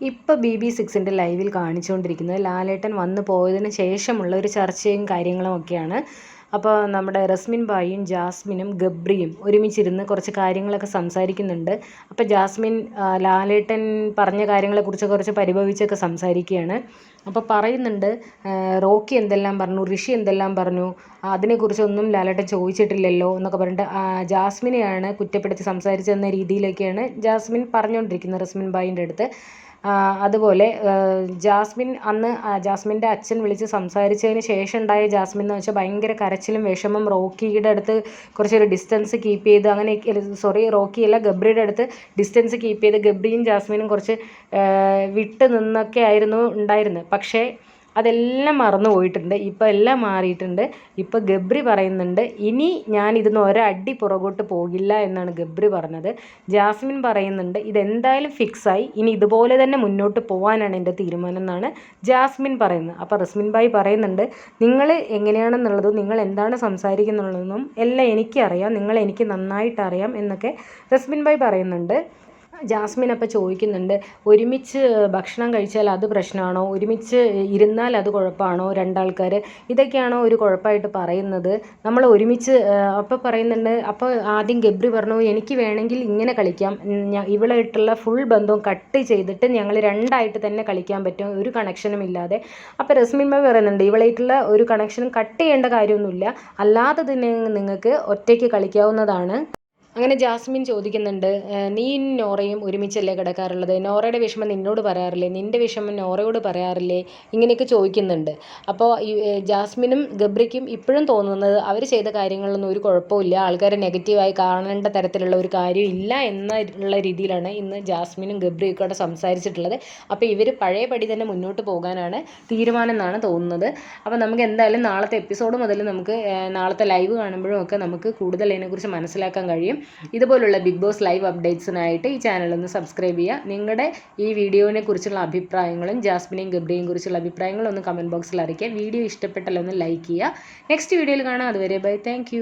ഇപ്പോൾ B B സിക്സിന്റെ ലൈവിൽ കാണിച്ചുകൊണ്ടിരിക്കുന്നത്. ലാലേട്ടൻ വന്നു പോയതിന് ശേഷമുള്ള ഒരു ചർച്ചയും കാര്യങ്ങളും ഒക്കെയാണ്. അപ്പോൾ നമ്മുടെ റസ്മിൻ ബായിയും ജാസ്മിനും ഗബ്രിയും ഒരുമിച്ചിരുന്ന് കുറച്ച് കാര്യങ്ങളൊക്കെ സംസാരിക്കുന്നുണ്ട്. അപ്പോൾ ജാസ്മിൻ ലാലേട്ടൻ പറഞ്ഞ കാര്യങ്ങളെക്കുറിച്ച് കുറച്ച് പരിഭവിച്ചൊക്കെ സംസാരിക്കുകയാണ്. അപ്പോൾ പറയുന്നുണ്ട് റോക്കി എന്തെല്ലാം പറഞ്ഞു ഋഷി എന്തെല്ലാം പറഞ്ഞു അതിനെക്കുറിച്ചൊന്നും ലാലേട്ടൻ ചോദിച്ചിട്ടില്ലല്ലോ എന്നൊക്കെ പറഞ്ഞിട്ട് ജാസ്മിനെയാണ് കുറ്റപ്പെടുത്തി സംസാരിച്ചതെന്ന രീതിയിലൊക്കെയാണ് ജാസ്മിൻ പറഞ്ഞുകൊണ്ടിരിക്കുന്നത് റസ്മിൻ ബായിന്റെ അടുത്ത്. അതുപോലെ ജാസ്മിൻ അന്ന് ജാസ്മിന്റെ അച്ഛൻ വിളിച്ച് സംസാരിച്ചതിന് ശേഷം ഉണ്ടായ ജാസ്മിൻ എന്ന് വെച്ചാൽ ഭയങ്കര കരച്ചിലും വിഷമം. റോക്കിയുടെ അടുത്ത് കുറച്ചൊരു ഡിസ്റ്റൻസ് കീപ്പ് ചെയ്ത് അങ്ങനെ സോറി റോക്കി അല്ല ഗബ്രിയുടെ അടുത്ത് ഡിസ്റ്റൻസ് കീപ്പ് ചെയ്ത് ഗബ്രിയും ജാസ്മിനും കുറച്ച് വിട്ട് നിന്നൊക്കെ ആയിരുന്നു ഉണ്ടായിരുന്നത്. പക്ഷേ അതെല്ലാം മറന്നു പോയിട്ടുണ്ട്. ഇപ്പോൾ എല്ലാം മാറിയിട്ടുണ്ട്. ഇപ്പോൾ ഗബ്രി പറയുന്നുണ്ട് ഇനി ഞാൻ ഇതിന്ന് ഒരടി പുറകോട്ട് പോകില്ല എന്നാണ് ഗബ്രി പറഞ്ഞത്. ജാസ്മിൻ പറയുന്നുണ്ട് ഇതെന്തായാലും ഫിക്സായി ഇനി ഇതുപോലെ തന്നെ മുന്നോട്ട് പോകാനാണ് എന്റെ തീരുമാനം എന്നാണ് ജാസ്മിൻ പറയുന്നത്. അപ്പോൾ റസ്മിൻ ഭായി പറയുന്നുണ്ട് നിങ്ങൾ എങ്ങനെയാണെന്നുള്ളതും നിങ്ങൾ എന്താണ് സംസാരിക്കുന്നുള്ളതെന്നും എല്ലാം എനിക്കറിയാം. നിങ്ങൾ എനിക്ക് നന്നായിട്ട് അറിയാം എന്നൊക്കെ റസ്മിൻ ഭായ് പറയുന്നുണ്ട്. ജാസ്മിൻ അപ്പോൾ ചോദിക്കുന്നുണ്ട് ഒരുമിച്ച് ഭക്ഷണം കഴിച്ചാൽ അത് പ്രശ്നമാണോ? ഒരുമിച്ച് ഇരുന്നാൽ അത് കുഴപ്പമാണോ? രണ്ടാൾക്കാർ ഇതൊക്കെയാണോ ഒരു കുഴപ്പമായിട്ട് പറയുന്നത്? നമ്മൾ ഒരുമിച്ച് അപ്പോൾ പറയുന്നുണ്ട് അപ്പോൾ ആദ്യം ഗബ്രി പറഞ്ഞു എനിക്ക് വേണമെങ്കിൽ ഇങ്ങനെ കളിക്കാം. ഇവളായിട്ടുള്ള ഫുൾ ബന്ധവും കട്ട് ചെയ്തിട്ട് ഞങ്ങൾ രണ്ടായിട്ട് തന്നെ കളിക്കാൻ പറ്റും. ഒരു കണക്ഷനും ഇല്ലാതെ. അപ്പോൾ രശ്മിമ്മ പറയുന്നുണ്ട് ഇവളായിട്ടുള്ള ഒരു കണക്ഷനും കട്ട് ചെയ്യേണ്ട കാര്യമൊന്നുമില്ല. അല്ലാതെ തന്നെ നിങ്ങൾക്ക് ഒറ്റയ്ക്ക് കളിക്കാവുന്നതാണ്. അങ്ങനെ ജാസ്മിൻ ചോദിക്കുന്നുണ്ട് നീ നോറയും ഒരുമിച്ചല്ലേ കിടക്കാറുള്ളത്? നോറയുടെ വിഷമം നിന്നോട് പറയാറില്ലേ? നിന്റെ വിഷമം നോറയോട് പറയാറില്ലേ? ഇങ്ങനെയൊക്കെ ചോദിക്കുന്നുണ്ട്. അപ്പോൾ ജാസ്മിനും ഗബ്രിക്കും ഇപ്പോഴും തോന്നുന്നത് അവർ ചെയ്ത കാര്യങ്ങളിലൊന്നും ഒരു കുഴപ്പമില്ല ആൾക്കാരെ നെഗറ്റീവായി കാണേണ്ട തരത്തിലുള്ള ഒരു കാര്യം ഇല്ല എന്നുള്ള രീതിയിലാണ് ഇന്ന് ജാസ്മിനും ഗബ്രിയും അവിടെ സംസാരിച്ചിട്ടുള്ളത്. അപ്പോൾ ഇവർ പഴയപടി തന്നെ മുന്നോട്ട് പോകാനാണ് തീരുമാനം എന്നാണ് തോന്നുന്നത്. അപ്പോൾ നമുക്ക് എന്തായാലും നാളത്തെ എപ്പിസോഡ് മുതൽ നമുക്ക് നാളത്തെ ലൈവ് കാണുമ്പോഴും ഒക്കെ നമുക്ക് കൂടുതൽ അതിനെക്കുറിച്ച് മനസ്സിലാക്കാൻ കഴിയും. ഇതുപോലുള്ള ബിഗ് ബോസ് ലൈവ് അപ്ഡേറ്റ്സിനായിട്ട് ഈ ചാനൽ ഒന്ന് സബ്സ്ക്രൈബ് ചെയ്യുക. നിങ്ങളുടെ ഈ വീഡിയോനെ കുറിച്ചുള്ള അഭിപ്രായങ്ങളും ജാസ്മിനെയും ഗബ്രിയെയും കുറിച്ചുള്ള അഭിപ്രായങ്ങളും ഒന്ന് കമന്റ് ബോക്സിൽ അറിയിക്കുക. വീഡിയോ ഇഷ്ടപ്പെട്ടാലൊന്ന് ലൈക്ക് ചെയ്യുക. നെക്സ്റ്റ് വീഡിയോയിൽ കാണാം. അതുവരെ ബൈ താങ്ക്